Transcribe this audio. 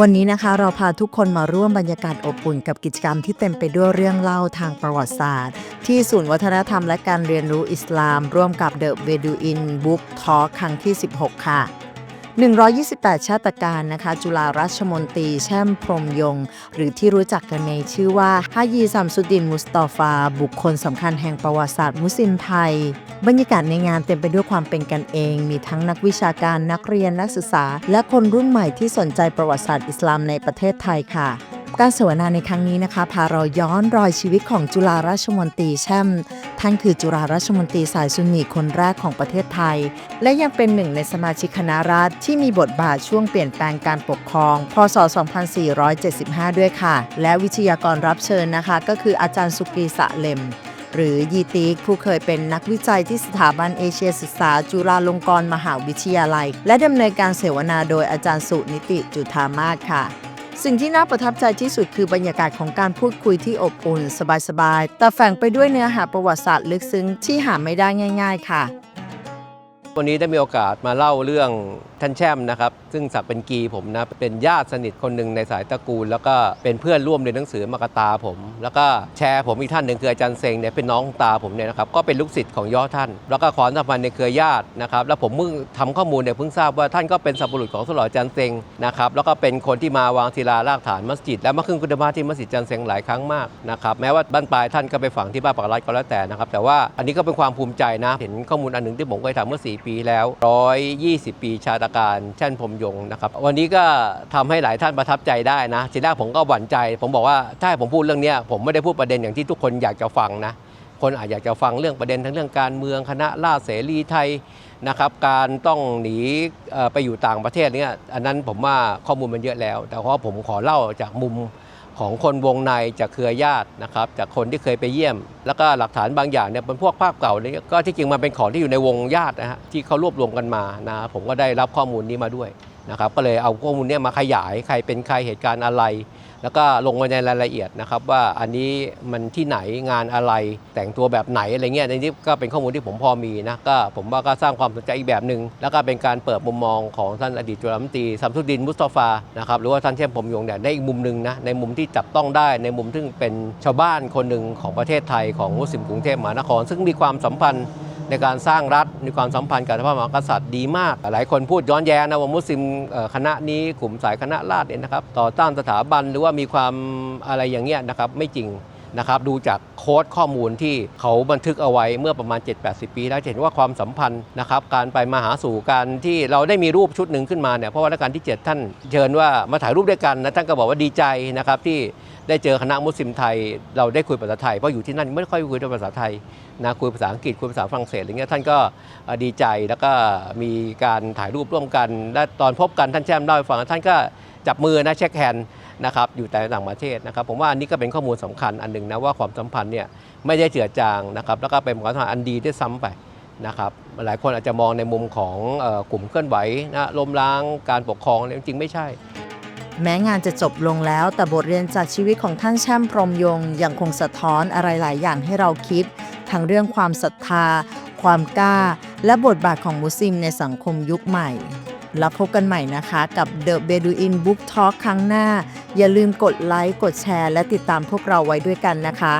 วันนี้นะคะเราพาทุกคนมาร่วมบรรยากาศอบอุ่นกับกิจกรรมที่เต็มไปด้วยเรื่องเล่าทางประวัติศาสตร์ ที่ศูนย์วัฒนธรรมและการเรียนรู้อิสลาม ร่วมกับ The Bedouin Book Talk ครั้งที่ 16 ค่ะ 128 ชาตการนะคะ จุฬาราชมนตรีแช่มพรมยง หรือที่รู้จักกันในชื่อว่าฮายีซัมสุดดินมุสตอฟา บุคคลสำคัญแห่งประวัติศาสตร์มุสลิมไทย บรรยากาศในงานเต็มไปด้วยความเป็นกันเอง มีทั้งนักวิชาการนักเรียนนักศึกษา และคนรุ่นใหม่ที่สนใจประวัติศาสตร์อิสลามในประเทศไทยค่ะการเสวนาในครั้งนี้นะคะ พาเราย้อนรอยชีวิตของจุฬาราชมนตรีแช่ม ท่านคือจุฬาราชมนตรีสายสุนนีคนแรกของประเทศไทย และยังเป็นหนึ่งในสมาชิกคณะรัฐที่มีบทบาทช่วงเปลี่ยนแปลงการปกครอง พศ 2475 ด้วยค่ะ และวิทยากรรับเชิญนะคะ ก็คืออาจารย์สุกีสะเลมหรือยีติกผู้เคยเป็นนักวิจัยที่สถาบันเอเชียศึกษา จุฬาลงกรณ์มหาวิทยาลัย และดำเนินการเสวนาโดยอาจารย์สุนิติจุธามาศค่ะ สิ่งที่น่าประทับใจที่สุดคือบรรยากาศของการพูดคุยที่อบอุ่น สบายๆ แต่แฝงไปด้วยเนื้อหาประวัติศาสตร์ลึกซึ้งที่หาไม่ได้ง่าย ๆ ค่ะ วันนี้ได้มีโอกาสมาเล่าเรื่องท่านแช่มนะครับ ซึ่งสักดิ์เป็นกีผมนะ เป็นญาติสนิทคนหนึ่งในสายตระกูล แล้วก็เป็นเพื่อนร่วมเรียนหนังสือมากตาผม แล้วก็แชร์ผมอีกท่านหนึ่งคืออาจารย์เซงเนี่ยเป็นน้องตาผมเนี่ยนะครับก็เป็นลูกศิษย์ของย่อท่าน แล้วก็ขอสัมพันธ์ในเครือญาตินะครับแล้วผมเพิ่งทำข้อมูลเนี่ยเพิ่งทราบว่าท่านก็เป็นสับปะรุษของสลออาจารย์เซงนะครับแล้วก็เป็นคนที่มาวางศิลารากฐานมัสยิดและมาขึ้นคุณมาที่มัสยิดอาจารย์เซงหลายครั้งมากนะครับแม้ว่าบ้านปลายท่านก็ไปฝังที่บ้านปากรัดก็แล้วแต่นะครับแต่ว่าอันนี้ก็เป็นความภูมิใจนะเห็นข้อมูลอันหนึ่งที่ผมเคยทำเมื่อ4ปีแล้ว 120 ปีชาตการแช่นพรมยงค์นะครับ วันนี้ก็ทำให้หลายท่านประทับใจได้นะทีแรกผมก็หวั่นใจ ผมบอกว่าถ้าผมพูดเรื่องนี้ผมไม่ได้พูดประเด็นอย่างที่ทุกคนอยากจะฟังนะคนอาจอยากจะฟังเรื่องประเด็นทั้งเรื่องการเมืองคณะล่าเสรีไทยนะครับการต้องหนีไปอยู่ต่างประเทศเนี่ยอันนั้นผมว่าข้อมูลมันเยอะแล้ว แต่เพราะผมขอเล่าจากมุม ของคนวงในจากเครือญาตินะครับจากคนที่เคยไปเยี่ยม แล้วก็หลักฐานบางอย่างเนี่ยเป็นพวกภาพเก่าเนี่ยก็ที่จริงมันเป็นของที่อยู่ในวงญาตินะฮะที่เขารวบรวมกันมานะผมก็ได้รับข้อมูลนี้มาด้วย นะครับก็เลยเอาข้อมูลเนี้มาขยายใครเป็นใครเหตุการณ์อะไร แล้วก็ลงมาในรายละเอียดนะครับว่าอันนี้มันที่ไหนงานอะไรแต่งตัวแบบไหนอะไรเงี้ยในนี้ก็เป็นข้อมูลที่ผมพอมีนะก็ผมว่าก็สร้างความสนใจอีกแบบหนึ่งแล้วก็เป็นการเปิดมุมมองของท่านอดีตจุลมนตรีซัมซุดินมุสตอฟานะครับหรือว่าท่านเทพพรหมยงเนี่ยในอีกมุมหนึ่งนะในมุมที่จับต้องได้ในมุมที่เป็นชาวบ้านคนหนึ่งของประเทศไทยของมุสลิมกรุงเทพมหานคร ซึ่งมีความสัมพันธ์ ในการสร้างรัฐมีความสัมพันธ์กับพระมหากษัตริย์ดีมาก หลายคนพูดย้อนแย้งนะว่ามุสลิมคณะนี้กลุ่มสายคณะราษฎรเนี่ยนะครับ ต่อต้านสถาบันหรือว่ามีความอะไรอย่างเงี้ยนะครับไม่จริง นะครับดูจากโค้ดข้อมูลที่เขาบันทึกเอาไว้เมื่อประมาณ 7-80 ปี แล้วจะเห็นว่าความสัมพันธ์นะครับการไปมาหาสู่การที่เราได้มีรูปชุดหนึ่งขึ้นมาเนี่ยเพราะว่ารัชกาลที่ 7 ท่านเชิญว่ามาถ่ายรูปด้วยกันนะท่านก็บอกว่าดีใจนะครับที่ได้เจอคณะมุสลิมไทย เราได้คุยภาษาไทยเพราะอยู่ที่นั่นไม่ค่อยคุยภาษาไทยนะคุยภาษาอังกฤษคุยภาษาฝรั่งเศสอะไรเงี้ยท่านก็ดีใจแล้วก็มีการถ่ายรูปร่วมกัน และตอนพบกันท่านแช่มเล่าให้ฟังท่านก็จับมือนะเช็คแฮนด์ นะครับอยู่แต่ต่างประเทศนะครับ ผมว่าอันนี้ก็เป็นข้อมูลสำคัญอันหนึ่งนะว่าความสัมพันธ์เนี่ยไม่ได้เจือจางนะครับแล้วก็เป็นความสัมพันธ์อันดีด้ซ้ำไปนะครับหลายคนอาจจะมองในมุมของออกลุ่มเคลื่อนไหวนะล้มล้างการปกครองนี่จริงไม่ใช่ แม้งานจะจบลงแล้ว แต่บทเรียนจากชีวิตของท่านแช่มพรมยงยังคงสะท้อนอะไรหลายอย่างให้เราคิด ทั้งเรื่องความศรัทธา ความกล้า และบทบาทของมุสลิมในสังคมยุคใหม่ แล้วพบกันใหม่นะคะกับ The Beduin Book Talk ครั้งหน้า อย่าลืมกดไลค์ กดแชร์ และติดตามพวกเราไว้ด้วยกันนะคะ